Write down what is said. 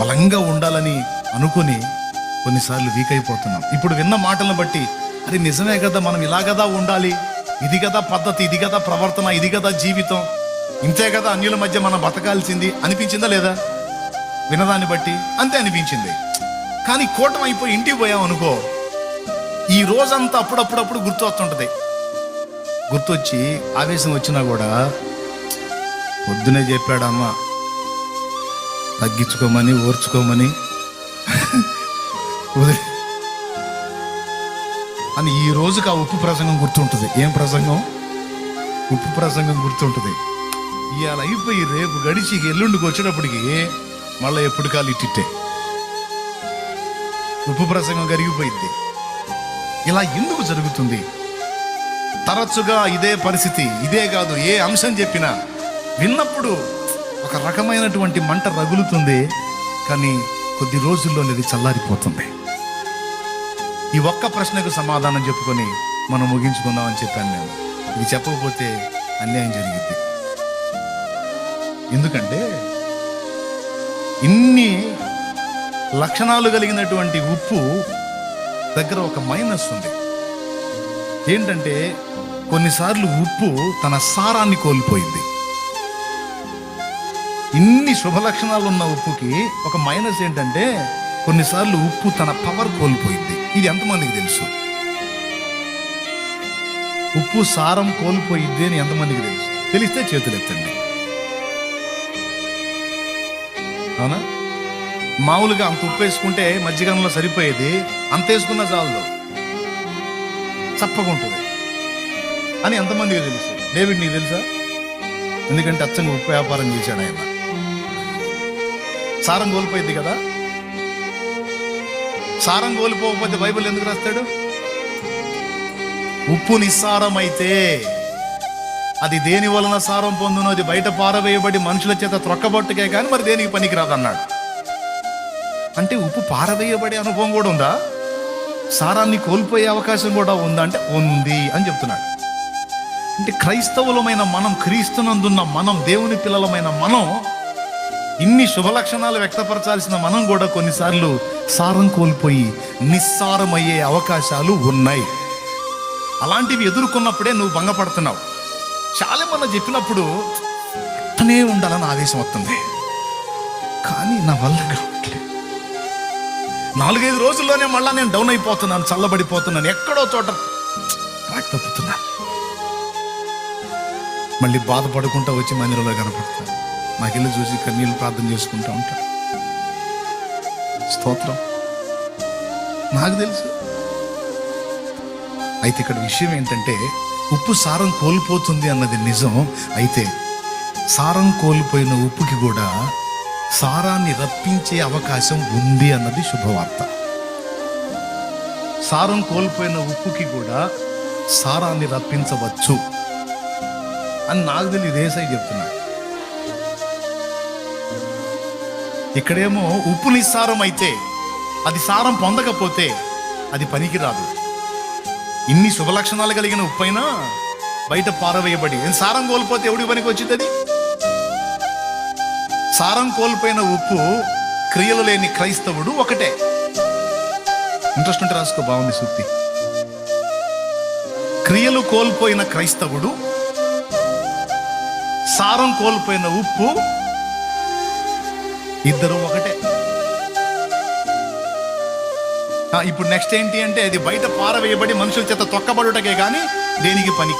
బలంగా ఉండాలని అనుకుని కొన్నిసార్లు వీక్ అయిపోతున్నాం. ఇప్పుడు విన్న మాటలను బట్టి అది నిజమే కదా మనం ఇలా కదా ఉండాలి? ఇది కదా పద్ధతి ఇది కదా ప్రవర్తన ఇది కదా జీవితం. ఇంతే కదా అన్యుల మధ్య మనం బతకాల్సింది? అనిపించిందా లేదా? వినదాన్ని బట్టి అంతే అనిపించింది. కానీ కూటం అయిపోయి ఇంటికి పోయాం అనుకో ఈ రోజంతా అప్పుడప్పుడప్పుడు గుర్తు వస్తుంటది. గుర్తొచ్చి ఆవేశం వచ్చినా కూడా పొద్దునే చెప్పాడమ్మా తగ్గించుకోమని ఓర్చుకోమని. వదిలే. అని ఈ రోజుకి ఆ ఉప్పు ప్రసంగం గుర్తుంటుంది. ఏం ప్రసంగం? ఉప్పు ప్రసంగం గుర్తుంటుంది. ఇవాళ అయిపోయి రేపు గడిచి ఎల్లుండికి వచ్చేటప్పటికి మళ్ళీ ఎప్పుడు కాలు ఇట్టిట్టే. ఉప్పు ప్రసంగం కరిగిపోయింది ఇలా ఎందుకు జరుగుతుంది? తరచుగా ఇదే పరిస్థితి ఇదే కాదు ఏ అంశం చెప్పినా విన్నప్పుడు ఒక రకమైనటువంటి మంట రగులుతుంది కానీ కొద్ది రోజుల్లో ఇది చల్లారిపోతుంది. ఈ ఒక్క ప్రశ్నకు సమాధానం చెప్పుకొని మనం ముగించుకుందామని చెప్పాను నేను. ఇది చెప్పకపోతే అన్యాయం జరిగింది ఎందుకంటే ఇన్ని లక్షణాలు కలిగినటువంటి ఉప్పు దగ్గర ఒక మైనస్ ఉంది. ఏంటంటే కొన్నిసార్లు ఉప్పు తన సారాన్ని కోల్పోయింది. ఇన్ని శుభలక్షణాలు ఉన్న ఉప్పుకి ఒక మైనస్ ఏంటంటే కొన్నిసార్లు ఉప్పు తన పవర్ కోల్పోయింది. ఇది ఎంతమందికి తెలుసు? ఉప్పు సారం కోల్పోయిద్ది అని ఎంతమందికి తెలుసు? తెలిస్తే చేతులు ఎత్తండి అవునా? మామూలుగా అంత ఉప్పు వేసుకుంటే మధ్యకాలంలో సరిపోయేది అంత వేసుకున్న చాలు చప్పకుంటుంది అని ఎంతమందికి తెలుసు? డేవిడ్ నీకు తెలుసా? ఎందుకంటే అచ్చంగా ఉప్పు వ్యాపారం చేశాడు ఆయన. సారం కోల్పోయింది కదా? సారం కోల్పోకపోతే బైబిల్ ఎందుకు రాస్తాడు? ఉప్పు నిస్సారమైతే అది దేని వలన సారం పొందునో అది బయట పారవేయబడి మనుషుల చేత త్రొక్కబట్టుకే కానీ మరి దేనికి పనికిరాదన్నాడు? అంటే ఉప్పు పారవేయబడే అనుభవం కూడా ఉందా? సారాన్ని కోల్పోయే అవకాశం కూడా ఉందా? అంటే ఉంది అని చెప్తున్నాడు. అంటే క్రైస్తవులమైన మనం క్రీస్తునందున్న మనం దేవుని పిల్లలమైన మనం ఇన్ని శుభ లక్షణాలు వ్యక్తపరచాల్సిన మనం కూడా కొన్నిసార్లు సారం కోల్పోయి నిస్సారమయ్యే అవకాశాలు ఉన్నాయి. అలాంటివి ఎదుర్కొన్నప్పుడే నువ్వు భంగపడుతున్నావు. చాలా మంది చెప్పినప్పుడు అట్టనే ఉండాలని ఆవేశం వస్తుంది. కానీ నా వల్ల కావట్లేదు. నాలుగైదు రోజుల్లోనే మళ్ళా నేను డౌన్ అయిపోతున్నాను చల్లబడిపోతున్నాను ఎక్కడో చోట ట్రాక్ తప్పుతున్నా. మళ్ళీ బాధపడుకుంటా వచ్చి మందిరంలో కనపడుతున్నాను నాకు చూసి కన్నీళ్ళు ప్రార్థన చేసుకుంటా ఉంటాడు స్తోత్రం. నాకు తెలుసు. అయితే ఇక్కడ విషయం ఏంటంటే ఉప్పు సారం కోల్పోతుంది అన్నది నిజం. అయితే సారం కోల్పోయిన ఉప్పుకి కూడా సారాన్ని రప్పించే అవకాశం ఉంది అన్నది శుభవార్త. సారం కోల్పోయిన ఉప్పుకి కూడా సారాన్ని రప్పించవచ్చు. అని నాకు తెలియదు ఏసై చెప్తున్నాడు ఇక్కడేమో ఉప్పు నిస్సారం అయితే అది సారం పొందకపోతే అది పనికిరాదు. ఇన్ని శుభ లక్షణాలు కలిగిన ఉప్పు అయినా బయట పారవేయబడి సారం కోల్పోతే ఎవడి పనికి వచ్చింది అది సారం కోల్పోయిన ఉప్పు క్రియలు లేని క్రైస్తవుడు ఒకటే. ఇంట్రెస్ట్ ఉంటే రాసుకో బాగుంది సూక్తి. క్రియలు కోల్పోయిన క్రైస్తవుడు సారం కోల్పోయిన ఉప్పు ఇద్దరు ఒకటే. ఇప్పుడు నెక్స్ట్ ఏంటి అంటే అది బయట పారవేయబడి మనుషుల చేత తొక్కబడుటకే కానీ దేనికి పని